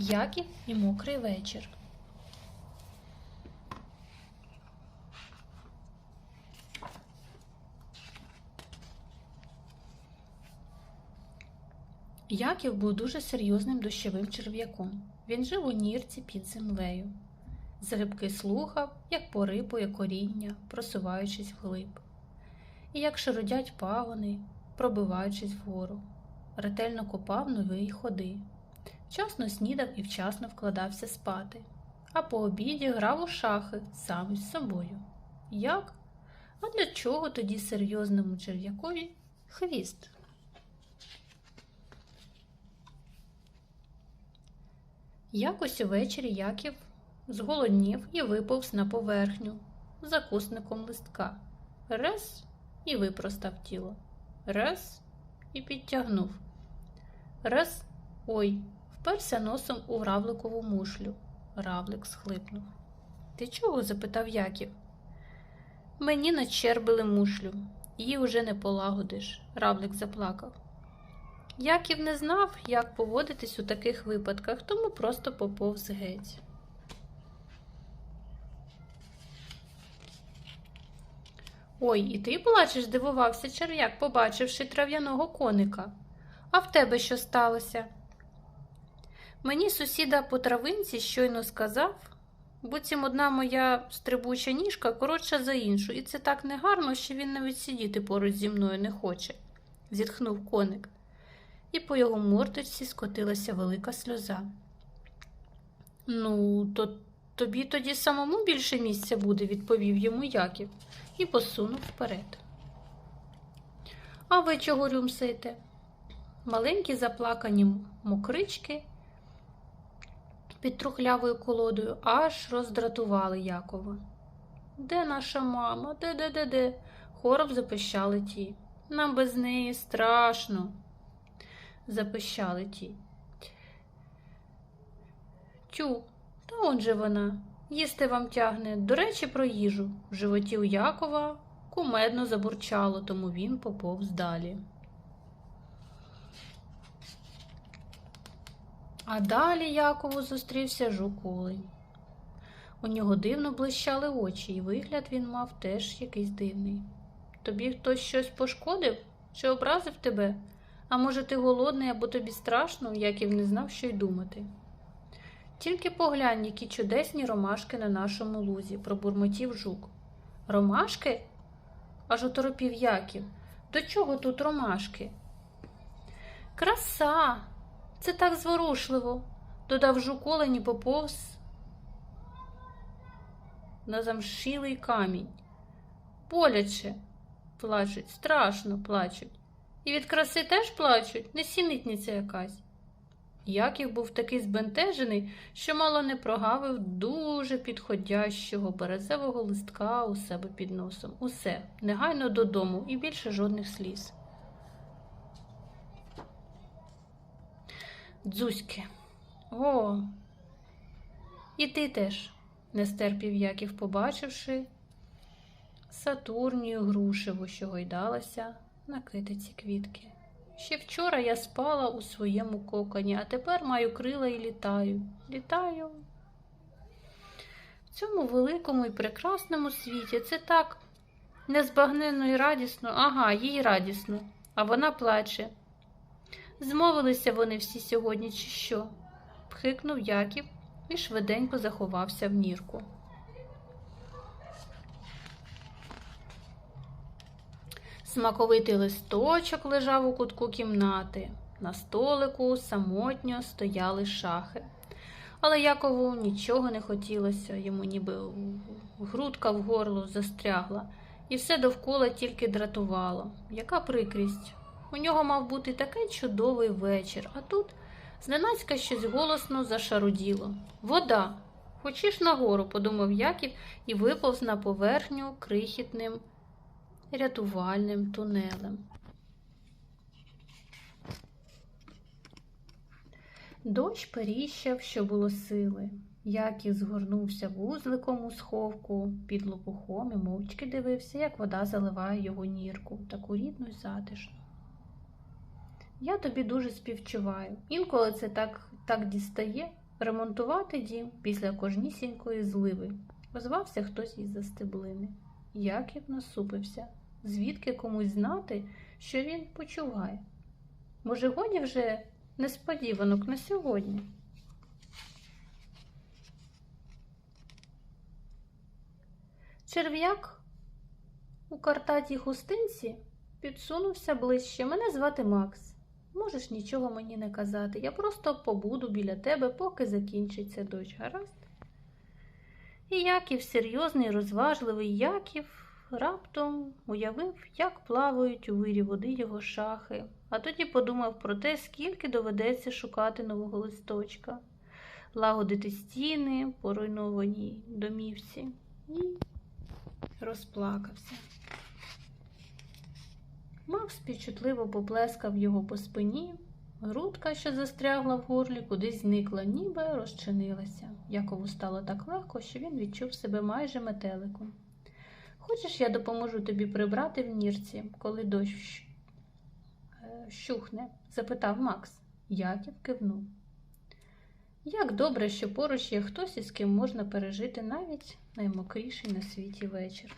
Яків і мокрий вечір. Яків був дуже серйозним дощовим черв'яком. Він жив у нірці під землею. Залюбки слухав, як порипує коріння, просуваючись вглиб, і як шарудять пагони, пробиваючись вгору, ретельно копав нові ходи, вчасно снідав і вчасно вкладався спати, а по обіді грав у шахи сам із собою. Як? А для чого тоді серйозному черв'якові хвіст? Якось увечері Яків зголоднів і виповз на поверхню закусником листка. Раз і випростав тіло. Раз і підтягнув. Раз ой, вперся носом у равликову мушлю. Равлик схлипнув. Ти чого? запитав Яків. Мені начербили мушлю, її уже не полагодиш, равлик заплакав. Яків не знав, як поводитись у таких випадках, тому просто поповз геть. Ой, і ти плачеш, здивувався черв'як, побачивши трав'яного коника. А в тебе що сталося? Мені сусіда по травинці щойно сказав, буцім одна моя стрибуча ніжка коротша за іншу, і це так негарно, що він навіть сидіти поруч зі мною не хоче, зітхнув коник, і по його мордочці скотилася велика сльоза. Ну, то тобі тоді самому більше місця буде, відповів йому Яків і посунув вперед. А ви чого рюмсите? Маленькі заплакані мокрички під трухлявою колодою аж роздратували Якова. Де наша мама? Де де де де? Хором запищали ті. Нам без неї страшно, запищали ті. Тю, та он же вона. Їсти вам тягне, до речі, про їжу. В животі у Якова кумедно забурчало, тому він поповз далі. А далі Якову зустрівся жук-олень. У нього дивно блищали очі, і вигляд він мав теж якийсь дивний. Тобі хтось щось пошкодив чи образив тебе? А може, ти голодний або тобі страшно, Яків не знав, що й думати. Тільки поглянь, які чудесні ромашки на нашому лузі, пробурмотів жук. Ромашки? аж оторопів Яків. До чого тут ромашки? Краса! Це так зворушливо, додав жук олені поповз на замшилий камінь. Боляче плачуть, страшно плачуть. І від краси теж плачуть, несінитниця якась. Яків був такий збентежений, що мало не прогавив дуже підходящого березевого листка у себе під носом. Усе, негайно додому і більше жодних сліз. Дзузьки. О, і ти теж, не стерпів Яків, побачивши Сатурнію грушеву, що гойдалася на китиці квітки. Ще вчора я спала у своєму коконі, а тепер маю крила і літаю. Літаю. В цьому великому і прекрасному світі це так незбагненно і радісно, ага, їй радісно, а вона плаче. Змовилися вони всі сьогодні, чи що? пхикнув Яків і швиденько заховався в нірку. Смаковитий листочок лежав у кутку кімнати. На столику самотньо стояли шахи. Але Якову нічого не хотілося, йому ніби грудка в горло застрягла, і все довкола тільки дратувало. Яка прикрість! У нього мав бути такий чудовий вечір, а тут зненацька щось голосно зашаруділо. Вода! Хочеш нагору, подумав Яків і виповз на поверхню крихітним рятувальним тунелем. Дощ періщав, що було сили. Яків згорнувся вузликом у сховку під лопухом і мовчки дивився, як вода заливає його нірку, таку рідну й затишну. Я тобі дуже співчуваю. Інколи це так, так дістає, ремонтувати дім після кожнісінької зливи. Озвався хтось із застеблини. Яків насупився. Звідки комусь знати, що він почуває? Може, годі вже несподіванок на сьогодні? Черв'як у картатій хустинці підсунувся ближче. Мене звати Макс. Можеш нічого мені не казати. Я просто побуду біля тебе, поки закінчиться дощ. Гаразд? І Яків, серйозний, розважливий Яків, раптом уявив, як плавають у вирі води його шахи, а тоді подумав про те, скільки доведеться шукати нового листочка, лагодити стіни по руйнованій домівці і розплакався. Макс співчутливо поплескав його по спині. Грудка, що застрягла в горлі, кудись зникла, ніби розчинилася. Якову стало так легко, що він відчув себе майже метеликом. Хочеш, я допоможу тобі прибрати в нірці, коли дощ е, щухне? запитав Макс. Яків кивнув. Як добре, що поруч є хтось, із ким можна пережити навіть наймокріший на світі вечір.